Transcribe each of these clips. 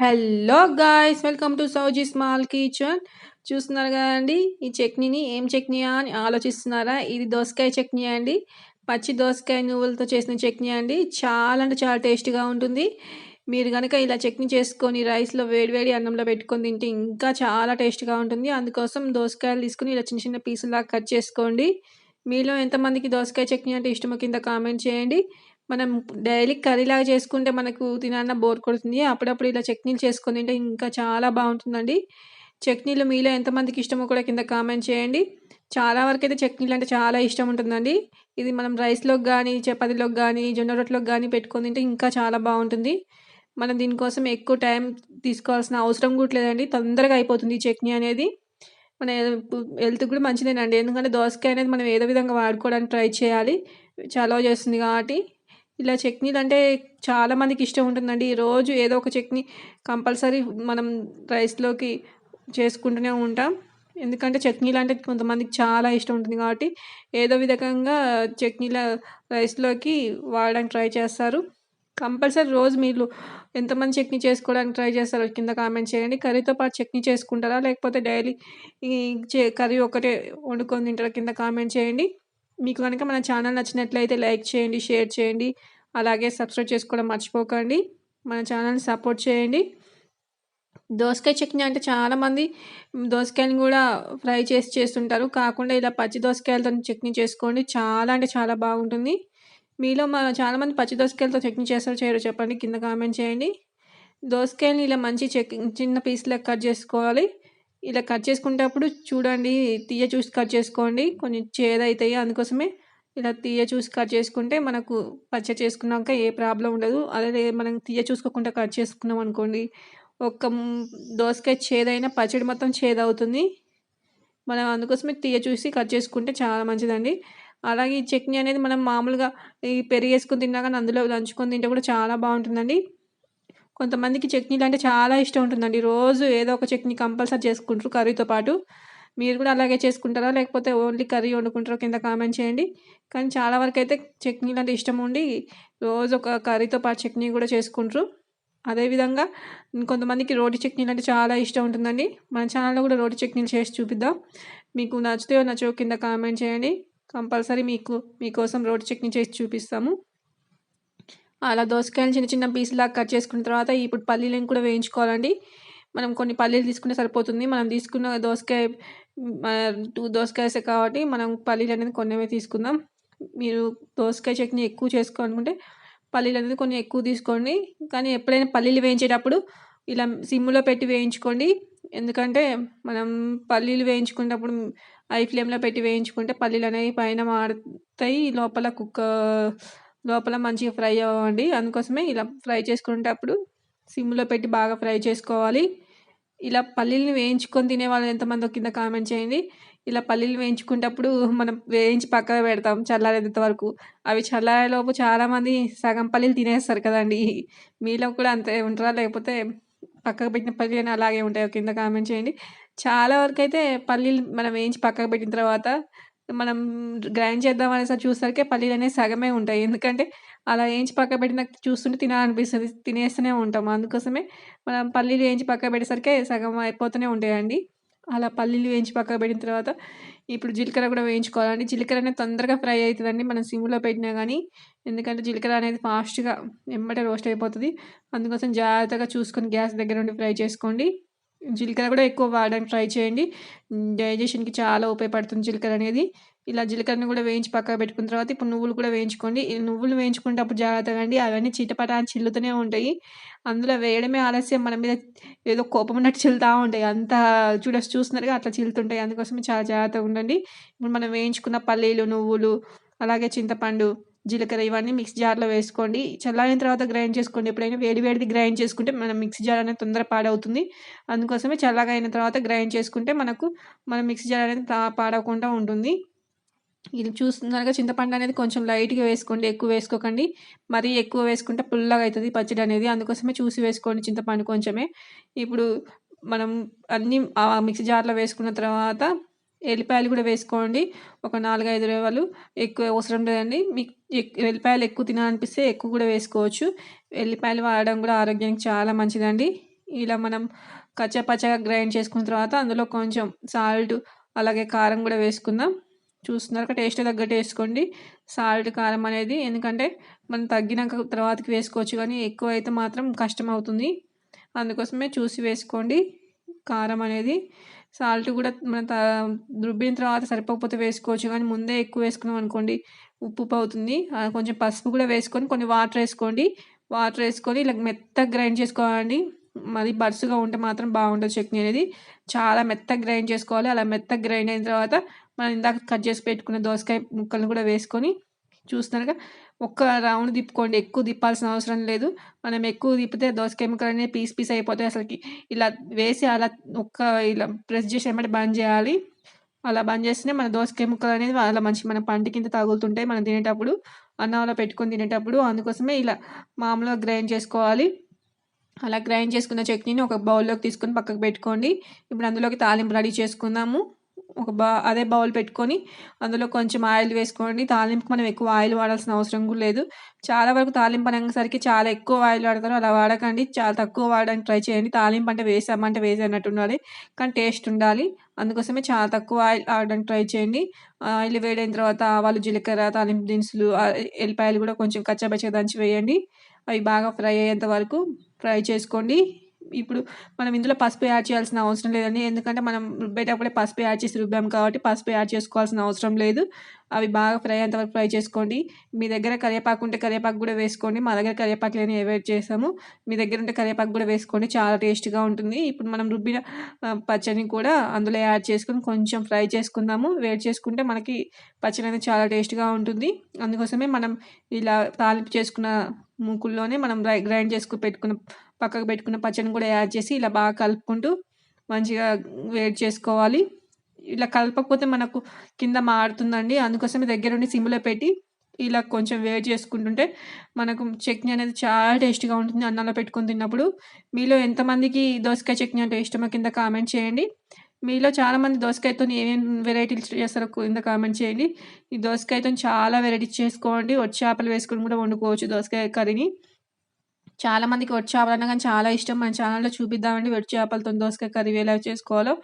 Hello guys welcome to Sowji small kitchen. చూస్తున్నారు కదండి ఈ చట్నీని ఏం చట్నీ అని ఆలోచిస్తున్నారా? ఇది దోసకాయ చట్నీ అండి. పచ్చి దోసకాయ నువ్వులతో చేసిన చట్నీ అండి. చాలా అంటే చాలా టేస్టీగా ఉంటుంది. మీరు కనుక ఇలా చట్నీ చేసుకొని రైస్లో వేడివేడి అన్నంలో పెట్టుకొని తింటే ఇంకా చాలా టేస్ట్గా ఉంటుంది. అందుకోసం దోసకాయలు తీసుకుని ఇలా చిన్న చిన్న పీసులాగా కట్ చేసుకోండి. మీలో ఎంతమందికి దోసకాయ చట్నీ అంటే ఇష్టమో కింద కామెంట్ చేయండి. మనం డైలీ కర్రీలాగా చేసుకుంటే మనకు తినాలన్న బోర్ కొడుతుంది. అప్పుడప్పుడు ఇలా చట్నీలు చేసుకొని తింటే ఇంకా చాలా బాగుంటుందండి. చట్నీలు మీలో ఎంతమందికి ఇష్టమో కూడా కింద కామెంట్ చేయండి. చాలా వరకు అయితే చట్నీలు అంటే చాలా ఇష్టం ఉంటుందండి. ఇది మనం రైస్లోకి కానీ చపాతీలోకి కానీ జొన్న రొట్టెలోకి కానీ పెట్టుకొని తింటే ఇంకా చాలా బాగుంటుంది. మనం దీనికోసం ఎక్కువ టైం తీసుకోవాల్సిన అవసరం కూడా లేదండి. తొందరగా అయిపోతుంది చట్నీ అనేది. మన హెల్త్ కూడా మంచిదేనండి. ఎందుకంటే దోసకాయ అనేది మనం ఏదో విధంగా వాడుకోవడానికి ట్రై చేయాలి. చలవ చేస్తుంది కాబట్టి. ఇలా చట్నీలు అంటే చాలామందికి ఇష్టం ఉంటుందండి. రోజు ఏదో ఒక చట్నీ కంపల్సరీ మనం రైస్లోకి చేసుకుంటూనే ఉంటాం. ఎందుకంటే చట్నీలు అంటే కొంతమందికి చాలా ఇష్టం ఉంటుంది కాబట్టి ఏదో విధంగా చట్నీల రైస్లోకి వాడడానికి ట్రై చేస్తారు. కంపల్సరీ రోజు మీరు ఎంతమంది చట్నీ చేసుకోవడానికి ట్రై చేస్తారో కింద కామెంట్ చేయండి. కర్రీతో పాటు చట్నీ చేసుకుంటారా? లేకపోతే డైలీ ఈ కర్రీ ఒకటే వండుకొని తింటారా? కింద కామెంట్ చేయండి. మీకు కనుక మన ఛానల్ నచ్చినట్లయితే లైక్ చేయండి షేర్ చేయండి అలాగే సబ్స్క్రైబ్ చేసుకోవడం మర్చిపోకండి. మన ఛానల్ని సపోర్ట్ చేయండి. దోసకాయ చట్నీ అంటే చాలామంది దోసకాయని కూడా ఫ్రై చేసి చేస్తుంటారు. కాకుండా ఇలా పచ్చి దోసకాయలతో చట్నీ చేసుకోండి. చాలా అంటే చాలా బాగుంటుంది. మీలో మా చాలామంది పచ్చి దోసకాయలతో చట్నీ చేస్తారో చేయరో చెప్పండి. కింద కామెంట్ చేయండి. దోసకాయని ఇలా మంచి చెక్ చిన్న పీస్లకు కట్ చేసుకోవాలి. ఇలా కట్ చేసుకునేటప్పుడు చూడండి తీయ చూసి కట్ చేసుకోండి. కొంచెం చేదవుతాయి అందుకోసమే ఇలా తీయ చూసి కట్ చేసుకుంటే మనకు పచ్చడి చేసుకున్నాక ఏ ప్రాబ్లం ఉండదు. అదే మనం తీయ చూసుకోకుండా కట్ చేసుకున్నాం అనుకోండి ఒక్క దోసకాయ చేదైనా పచ్చడి మొత్తం చేదవుతుంది. మనం అందుకోసమే తీయ చూసి కట్ చేసుకుంటే చాలా మంచిదండి. అలాగే ఈ చట్నీ అనేది మనం మామూలుగా ఈ పెరిగేసుకొని తిన్నా కానీ అందులో దంచుకొని తింటే కూడా చాలా బాగుంటుందండి. కొంతమందికి చట్నీలు అంటే చాలా ఇష్టం ఉంటుందండి. రోజు ఏదో ఒక చట్నీ కంపల్సరీ చేసుకుంటారు కర్రీతో పాటు. మీరు కూడా అలాగే చేసుకుంటారా? లేకపోతే ఓన్లీ కర్రీ వండుకుంటారో? కింద కామెంట్ చేయండి. కానీ చాలా వరకు అయితే చట్నీలు అంటే ఇష్టం ఉండి రోజు ఒక కర్రీతో పాటు చట్నీ కూడా చేసుకుంటారు. అదేవిధంగా కొంతమందికి రోటి చట్నీలు అంటే చాలా ఇష్టం ఉంటుందండి. మన ఛానల్లో కూడా రోటి చట్నీలు చేసి చూపిద్దాం. మీకు నచ్చితే నచ్చో కింద కామెంట్ చేయండి. కంపల్సరీ మీకు మీకోసం రోటి చట్నీ చేసి చూపిస్తాము. అలా దోసకాయలు చిన్న చిన్న పీసులాగా కట్ చేసుకున్న తర్వాత ఇప్పుడు పల్లీలను కూడా వేయించుకోవాలండి. మనం కొన్ని పల్లీలు తీసుకుంటే సరిపోతుంది. మనం తీసుకున్న దోసకాయ టూ దోసకాయస్ కాబట్టి మనం పల్లీలు అనేది కొన్నివే తీసుకుందాం. మీరు దోసకాయ చట్నీ ఎక్కువ చేసుకోవాలనుకుంటే పల్లీలు అనేది కొన్ని ఎక్కువ తీసుకోండి. కానీ ఎప్పుడైనా పల్లీలు వేయించేటప్పుడు ఇలా సిమ్లో పెట్టి వేయించుకోండి. ఎందుకంటే మనం పల్లీలు వేయించుకునేటప్పుడు ఐ ఫ్లేమ్లో పెట్టి వేయించుకుంటే పల్లీలు అనేవి పైన మాడతాయి లోపల కుక్క లోపల మంచిగా ఫ్రై అవ్వండి. అందుకోసమే ఇలా ఫ్రై చేసుకునేటప్పుడు సిమ్లో పెట్టి బాగా ఫ్రై చేసుకోవాలి. ఇలా పల్లీలను వేయించుకొని తినే వాళ్ళు ఎంతమంది కింద కామెంట్ చేయండి. ఇలా పల్లీలు వేయించుకునేటప్పుడు మనం వేయించి పక్కన పెడతాం చల్లారేంత వరకు. అవి చల్లారేలోపు చాలామంది సగం పల్లీలు తినేస్తారు కదండి. మీలో కూడా అంతే ఉంటారా? లేకపోతే పక్కకు పెట్టిన పల్లీలు అలాగే ఉంటాయి? కింద కామెంట్ చేయండి. చాలా వరకు అయితే పల్లీలు మనం వేయించి పక్కకు పెట్టిన తర్వాత మనం గ్రైండ్ చేద్దాం అనేసరికి చూసరికి పల్లీలు అనేవి సగమే ఉంటాయి. ఎందుకంటే అలా వేయించి పక్క పెట్టిన చూస్తుంటే తినాలనిపిస్తుంది. తినేస్తూనే ఉంటాం. అందుకోసమే మనం పల్లీలు వేయించి పక్క పెట్టేసరికి సగం అయిపోతూనే ఉంటాయండి. అలా పల్లీలు వేయించి పక్కకు పెట్టిన తర్వాత ఇప్పుడు జీలకర్ర కూడా వేయించుకోవాలండి. జీలకర్ర అనేది తొందరగా ఫ్రై అవుతుందండి. మనం సిమ్లో పెట్టినా కానీ. ఎందుకంటే జీలకర్ర అనేది ఫాస్ట్గా ఎమ్మటే రోస్ట్ అయిపోతుంది. అందుకోసం జాగ్రత్తగా చూసుకొని గ్యాస్ దగ్గర నుండి ఫ్రై చేసుకోండి. జీలకర్ర కూడా ఎక్కువ వాడడానికి ట్రై చేయండి. డైజెషన్కి చాలా ఉపయోగపడుతుంది జీలకర్ర అనేది. ఇలా జీలకర్రని కూడా వేయించి పక్కకు పెట్టుకున్న తర్వాత ఇప్పుడు నువ్వులు కూడా వేయించుకోండి. నువ్వులు వేయించుకునేటప్పుడు జాగ్రత్తగా అండి. అవన్నీ చిటపట చిల్లుతూనే ఉంటాయి. అందులో వేయడమే ఆలస్యం. మన మీద ఏదో కోపం ఉన్నట్టు చిల్లుతూ ఉంటాయి. అంత చూడ చూస్తున్నారుగా అట్లా చిల్లుతుంటాయి. అందుకోసమే చాలా జాగ్రత్తగా ఉండండి. ఇప్పుడు మనం వేయించుకున్న పల్లీలు నువ్వులు అలాగే చింతపండు జీలకర్ర ఇవన్నీ మిక్స్ జార్లో వేసుకోండి. చల్లారిన తర్వాత గ్రైండ్ చేసుకోండి. ఎప్పుడైనా వేడి వేడిది గ్రైండ్ చేసుకుంటే మన మిక్సీ జార్ అనేది తొందర పాడవుతుంది. అందుకోసమే చల్లగా అయిన తర్వాత గ్రైండ్ చేసుకుంటే మనకు మన మిక్సీ జార్ అనేది పాడవకుండా ఉంటుంది. ఇది చూస్తున్నారుగా చింతపండు అనేది కొంచెం లైట్గా వేసుకోండి. ఎక్కువ వేసుకోకండి. మరీ ఎక్కువ వేసుకుంటే పుల్లగా అవుతుంది పచ్చడి అనేది. అందుకోసమే చూసి వేసుకోండి చింతపండు కొంచెమే. ఇప్పుడు మనం అన్నీ మిక్సీ జార్లో వేసుకున్న తర్వాత ఎల్లిపాయలు కూడా వేసుకోండి. ఒక నాలుగైదు రేవాలు ఎక్కువ అవసరం లేదండి. మీకు ఎల్లిపాయలు ఎక్కువ తినాలనిపిస్తే ఎక్కువ కూడా వేసుకోవచ్చు. ఎల్లిపాయలు వాడడం కూడా ఆరోగ్యానికి చాలా మంచిదండి. ఇలా మనం కచ్చా పచ్చగా గ్రైండ్ చేసుకున్న తర్వాత అందులో కొంచెం సాల్ట్ అలాగే కారం కూడా వేసుకుందాం. చూస్తున్నారు టేస్ట్ తగ్గట్టు వేసుకోండి. సాల్ట్ కారం అనేది ఎందుకంటే మనం తగ్గినాక తర్వాతకి వేసుకోవచ్చు కానీ ఎక్కువ అయితే మాత్రం కష్టం అవుతుంది. అందుకోసమే చూసి వేసుకోండి. కారం అనేది సాల్ట్ కూడా మన రుబ్బిన తర్వాత సరిపోకపోతే వేసుకోవచ్చు. కానీ ముందే ఎక్కువ వేసుకున్నాం అనుకోండి ఉప్పు ఉప్పు అవుతుంది. కొంచెం పసుపు కూడా వేసుకొని కొన్ని వాటర్ వేసుకోండి. వాటర్ వేసుకొని ఇలా మెత్తగా గ్రైండ్ చేసుకోవాలండి. మరి బరుసుగా ఉంటే మాత్రం బాగుంటుంది చట్నీ అనేది. చాలా మెత్తగా గ్రైండ్ చేసుకోవాలి. అలా మెత్తగా గ్రైండ్ అయిన తర్వాత మనం ఇందాక కట్ చేసి పెట్టుకున్న దోసకాయ ముక్కలను కూడా వేసుకొని చూస్తున్నారుగా ఒక్క రౌండ్ తిప్పుకోండి. ఎక్కువ తిప్పాల్సిన అవసరం లేదు. మనం ఎక్కువ తిప్పితే దోస కెమికల్ అనేది పీస్ పీస్ అయిపోతాయి అసలుకి. ఇలా వేసి అలా ఒక్క ఇలా ప్రెస్ చేసి ఏమంటే బంద్ చేయాలి. అలా బంద్ చేస్తేనే మన దోస కెమికల్ అనేది అలా మంచి మన పంట కింద తగులుతుంటాయి. మనం తినేటప్పుడు అన్నంలో పెట్టుకొని తినేటప్పుడు. అందుకోసమే ఇలా మామూలుగా గ్రైండ్ చేసుకోవాలి. అలా గ్రైండ్ చేసుకున్న చట్నీని ఒక బౌల్లోకి తీసుకొని పక్కకు పెట్టుకోండి. ఇప్పుడు అందులోకి తాలింపు రెడీ చేసుకుందాము. ఒక బా అదే బౌల్ పెట్టుకొని అందులో కొంచెం ఆయిల్ వేసుకోండి. తాలింపు మనం ఎక్కువ ఆయిల్ వాడాల్సిన అవసరం కూడా లేదు. చాలా వరకు తాలింపు అనేసరికి చాలా ఎక్కువ ఆయిల్ వాడతారు. అలా వాడకండి. చాలా తక్కువ వాడడానికి ట్రై చేయండి. తాలింపు అంటే వేసామంటే వేసేనట్టు ఉండాలి. కానీ టేస్ట్ ఉండాలి. అందుకోసమే చాలా తక్కువ ఆయిల్ వాడడానికి ట్రై చేయండి. ఆయిల్ వేడైన తర్వాత ఆవాలు జీలకర్ర తాలింపు దినుసులు ఎల్లిపాయలు కూడా కొంచెం కచ్చాబచ్చగా దంచి వేయండి. అవి బాగా ఫ్రై అయ్యేంత వరకు ఫ్రై చేసుకోండి. ఇప్పుడు మనం ఇందులో పసుపు యాడ్ చేయాల్సిన అవసరం లేదండి. ఎందుకంటే మనం రుబ్బేటప్పుడే పసుపు యాడ్ చేసి రుబ్బాం కాబట్టి పసుపు యాడ్ చేసుకోవాల్సిన అవసరం లేదు. అవి బాగా ఫ్రై అంతవరకు ఫ్రై చేసుకోండి. మీ దగ్గర కరివేపాకు ఉంటే కరివేపాకు కూడా వేసుకోండి. మా దగ్గర కరివేపాకు లేని అవాయిడ్ చేసాము. మీ దగ్గర ఉంటే కరివేపాకు కూడా వేసుకోండి. చాలా టేస్ట్గా ఉంటుంది. ఇప్పుడు మనం రుబ్బిన పచ్చడిని కూడా అందులో యాడ్ చేసుకొని కొంచెం ఫ్రై చేసుకుందాము. వేడి చేసుకుంటే మనకి పచ్చడి అనేది చాలా టేస్ట్గా ఉంటుంది. అందుకోసమే మనం ఇలా తాలింపు చేసుకున్న మూకుల్లోనే మనం గ్రైండ్ చేసుకుని పెట్టుకున్న పక్కకు పెట్టుకున్న పచ్చడిని కూడా యాడ్ చేసి ఇలా బాగా కలుపుకుంటూ మంచిగా వేడి చేసుకోవాలి. ఇలా కలపకపోతే మనకు కింద మారుతుందండి. అందుకోసం దగ్గరుండి సిమ్లో పెట్టి ఇలా కొంచెం వేడి చేసుకుంటుంటే మనకు చట్నీ అనేది చాలా టేస్ట్గా ఉంటుంది అన్నంలో పెట్టుకొని తిన్నప్పుడు. మీలో ఎంతమందికి దోసకాయ చట్నీ అంటే ఇష్టమో కింద కామెంట్ చేయండి. మీలో చాలామంది దోసకాయతో ఏమేమి వెరైటీలు చేస్తారో కింద కామెంట్ చేయండి. ఈ దోసకాయతో చాలా వెరైటీస్ చేసుకోండి. వచ్చి చేపలు వేసుకొని కూడా వండుకోవచ్చు దోసకాయ కర్రీని. చాలా మందికి వట్టి చేపలు కానీ చాలా ఇష్టం. మన ఛానల్లో చూపిద్దామండి. వట్టి చేపలతో దోసకాయ కర్రీ ఎలా చేసుకోవాలో.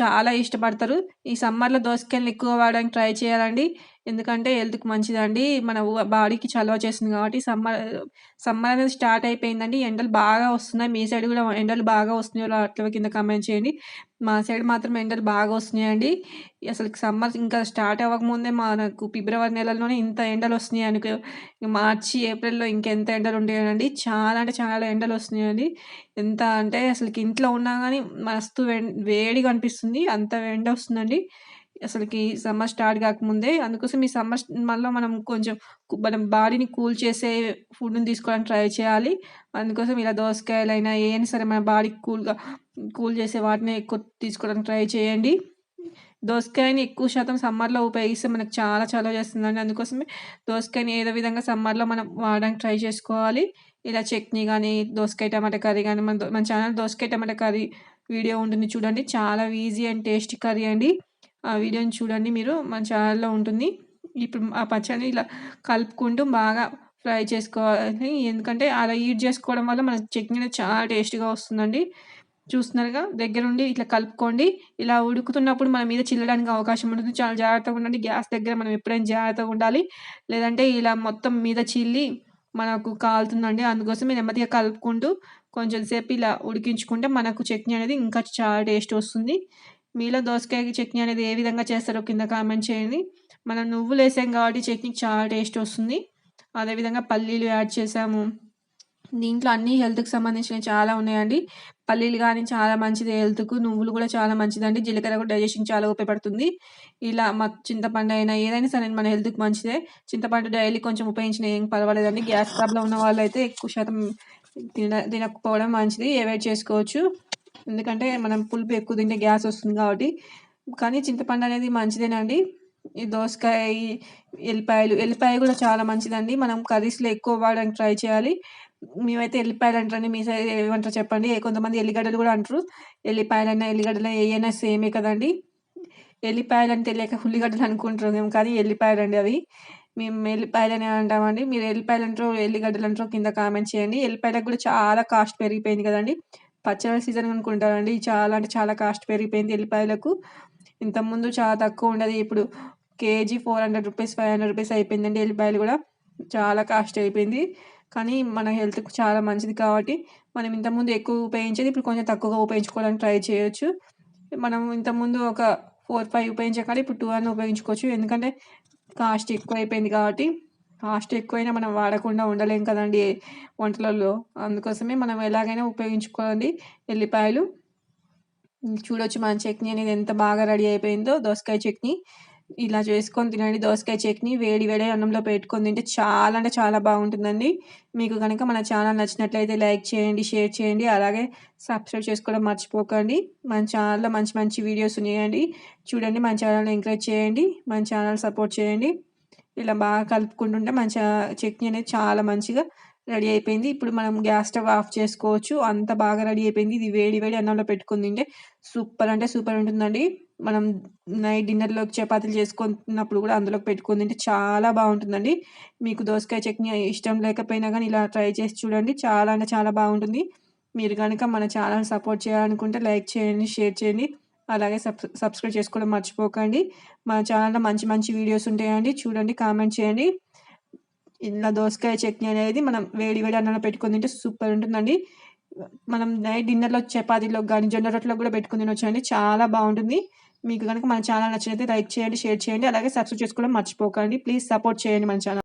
చాలా ఇష్టపడతారు. ఈ సమ్మర్లో దోసకాయలు ఎక్కువ వాడడానికి ట్రై చేయాలండి. ఎందుకంటే హెల్త్కి మంచిదండి. మన బాడీకి చలవ చేస్తుంది కాబట్టి సమ్మర్ సమ్మర్ అనేది స్టార్ట్ అయిపోయిందండి. ఎండలు బాగా వస్తున్నాయి. మీ సైడ్ కూడా ఎండలు బాగా వస్తున్నాయో అట్లా కింద కమెంట్ చేయండి. మా సైడ్ మాత్రం ఎండలు బాగా వస్తున్నాయండి. అసలు సమ్మర్ ఇంకా స్టార్ట్ అవ్వకముందే మనకు ఫిబ్రవరి నెలలోనే ఇంత ఎండలు వస్తున్నాయి అనుకో మార్చి ఏప్రిల్లో ఇంకెంత ఎండలు ఉంటాయండి చాలా అంటే చాలా ఎండలు వస్తున్నాయండి. ఎంత అంటే అసలుకి ఇంట్లో ఉన్నా కానీ మస్తు వేడిగా అనిపిస్తుంది. అంత ఎండ వస్తుందండి. అసలుకి సమ్మర్ స్టార్ట్ కాకముందే అందుకోసం ఈ సమ్మర్ మళ్ళీ మనం కొంచెం మనం బాడీని కూల్ చేసే ఫుడ్ని తీసుకోవడానికి ట్రై చేయాలి. అందుకోసం ఇలా దోసకాయలైనా ఏమైనా సరే మన బాడీకి కూల్గా కూల్ చేసే వాటిని ఎక్కువ తీసుకోవడానికి ట్రై చేయండి. దోసకాయని ఎక్కువ శాతం సమ్మర్లో ఉపయోగిస్తే మనకు చాలా చాలా చేస్తుందండి. అందుకోసమే దోసకాయని ఏదో విధంగా సమ్మర్లో మనం వాడడానికి ట్రై చేసుకోవాలి. ఇలా చట్నీ కానీ దోసకాయ టమాటా కర్రీ కానీ మన మన ఛానల్ దోసకాయ టమాటా కర్రీ వీడియో ఉంటుంది చూడండి. చాలా ఈజీ అండ్ టేస్టీ కర్రీ అండి. ఆ వీడియోని చూడండి మీరు. మన ఛానల్లో ఉంటుంది. ఇప్పుడు ఆ పచ్చడిని ఇలా కలుపుకుంటూ బాగా ఫ్రై చేసుకోవాలి. ఎందుకంటే అలా ఈట్ చేసుకోవడం వల్ల మన చట్నీ అనేది చాలా టేస్ట్గా వస్తుందండి. చూస్తున్నారుగా? దగ్గరుండి ఇట్లా కలుపుకోండి. ఇలా ఉడుకుతున్నప్పుడు మన మీద చిల్లడానికి అవకాశం ఉంటుంది. చాలా జాగ్రత్తగా ఉండండి. గ్యాస్ దగ్గర మనం ఎప్పుడైనా జాగ్రత్తగా ఉండాలి. లేదంటే ఇలా మొత్తం మీద చిల్లి మనకు కాలుతుందండి. అందుకోసం నెమ్మదిగా కలుపుకుంటూ కొంచెం సేపు ఇలా ఉడికించుకుంటే మనకు చట్నీ అనేది ఇంకా చాలా టేస్ట్ వస్తుంది. మీలో దోసకాయ చట్నీ అనేది ఏ విధంగా చేస్తారో కింద కామెంట్ చేయండి. మనం నువ్వులు వేసాం కాబట్టి చట్నీ చాలా టేస్ట్ వస్తుంది. అదేవిధంగా పల్లీలు యాడ్ చేసాము. దీంట్లో అన్ని హెల్త్కి సంబంధించినవి చాలా ఉన్నాయండి. పల్లీలు కానీ చాలా మంచిది హెల్త్కు నువ్వులు కూడా చాలా మంచిదండి. జీలకర్ర కూడా డైజెషన్ చాలా ఉపయోగపడుతుంది. ఇలా మా చింతపండు అయినా ఏదైనా సరే మన హెల్త్కి మంచిదే. చింతపండు డైలీ కొంచెం ఉపయోగించిన ఏం పర్వాలేదండి. గ్యాస్ ప్రాబ్లం ఉన్న వాళ్ళు అయితే ఎక్కువ శాతం తిన తినకపోవడం మంచిది. అవాయిడ్ చేసుకోవచ్చు. ఎందుకంటే మనం పులుపు ఎక్కువ తింటే గ్యాస్ వస్తుంది కాబట్టి. కానీ చింతపండు అనేది మంచిదేనండి. ఈ దోసకాయ ఎల్లిపాయలు ఎల్లిపాయ కూడా చాలా మంచిదండి. మనం కర్రీస్లో ఎక్కువ వాడడానికి ట్రై చేయాలి. మేమైతే ఎల్లిపాయలు అంటారండి. మీ సైడ్ ఏమంటారు చెప్పండి? కొంతమంది ఎల్లిగడ్డలు కూడా అంటారు. ఎల్లిపాయలైనా ఎల్లిగడ్డలు ఏవైనా సేమే కదండి. ఎల్లిపాయలు అంటే తెలియక ఉల్లిగడ్డలు అనుకుంటారు మేము. కానీ ఎల్లిపాయలు అండి అవి. మేము ఎల్లిపాయలని అంటామండి. మీరు ఎల్లిపాయలు అంటారు ఎల్లిగడ్డలు అంటారు కింద కామెంట్ చేయండి. ఎల్లిపాయలకు కూడా చాలా కాస్ట్ పెరిగిపోయింది కదండి. పచ్చడి సీజన్ అనుకుంటారండి. చాలా అంటే చాలా కాస్ట్ పెరిగిపోయింది ఎల్లిపాయలకు. ఇంతకుముందు చాలా తక్కువ ఉండేది. ఇప్పుడు KG four hundred rupees five hundred rupees అయిపోయిందండి ఎల్లిపాయలు కూడా. చాలా కాస్ట్ అయిపోయింది. కానీ మన హెల్త్కు చాలా మంచిది కాబట్టి మనం ఇంతకుముందు ఎక్కువ ఉపయోగించేది ఇప్పుడు కొంచెం తక్కువగా ఉపయోగించుకోవడానికి ట్రై చేయొచ్చు. మనం ఇంతకుముందు ఒక ఫోర్ ఫైవ్ ఉపయోగించే కానీ ఇప్పుడు టూ అని ఉపయోగించుకోవచ్చు. ఎందుకంటే కాస్ట్ ఎక్కువ అయిపోయింది కాబట్టి కాస్ట్ ఎక్కువైనా మనం వాడకుండా ఉండలేం కదండి వంటలలో. అందుకోసమే మనం ఎలాగైనా ఉపయోగించుకోండి ఎల్లిపాయలు. చూడొచ్చు మన చట్నీ అనేది ఎంత బాగా రెడీ అయిపోయిందో. దోసకాయ చట్నీ. ఇలా చేసుకొని తినండి. దోసకాయ చట్నీ వేడి వేడి అన్నంలో పెట్టుకొని తింటే చాలా అంటే చాలా బాగుంటుందండి. మీకు కనుక మన ఛానల్ నచ్చినట్లయితే లైక్ చేయండి షేర్ చేయండి. అలాగే సబ్స్క్రైబ్ చేసుకోవడం మర్చిపోకండి. మన ఛానల్లో మంచి మంచి వీడియోస్ ఉన్నాయండి. చూడండి మన ఛానల్ని ఎంకరేజ్ చేయండి. మన ఛానల్ సపోర్ట్ చేయండి. ఇలా బాగా కలుపుకుంటుంటే మంచిగా చట్నీ అనేది చాలా మంచిగా రెడీ అయిపోయింది. ఇప్పుడు మనం గ్యాస్ స్టవ్ ఆఫ్ చేసుకోవచ్చు. అంత బాగా రెడీ అయిపోయింది. ఇది వేడి వేడి అన్నంలో పెట్టుకుని తింటే సూపర్ అంటే సూపర్ ఉంటుందండి. మనం నైట్ డిన్నర్లోకి చపాతీలు చేసుకున్నప్పుడు కూడా అందులోకి పెట్టుకుని తింటే చాలా బాగుంటుందండి. మీకు దోసకాయ చట్నీ ఇష్టం లేకపోయినా కానీ ఇలా ట్రై చేసి చూడండి. చాలా అంటే చాలా బాగుంటుంది. మీరు కనుక మన ఛానల్ సపోర్ట్ చేయాలనుకుంటే లైక్ చేయండి షేర్ చేయండి. అలాగే సబ్ సబ్స్క్రైబ్ చేసుకోవడం మర్చిపోకండి. మన ఛానల్లో మంచి మంచి వీడియోస్ ఉంటాయండి. చూడండి కామెంట్ చేయండి. ఇలా దోసకాయ చట్నీ అనేది మనం వేడి వేడి అన్నంలో పెట్టుకుని తింటే సూపర్ ఉంటుందండి. మనం నైట్ డిన్నర్లో చపాతీలో కానీ జొన్న రొట్టెలో కూడా పెట్టుకుని తినొచ్చండి. చాలా బాగుంటుంది. మీకు కనుక మన ఛానల్ నచ్చినైతే లైక్ చేయండి షేర్ చేయండి. అలాగే సబ్స్క్రైబ్ చేసుకోవడం మర్చిపోకండి. ప్లీజ్ సపోర్ట్ చేయండి మన ఛానల్.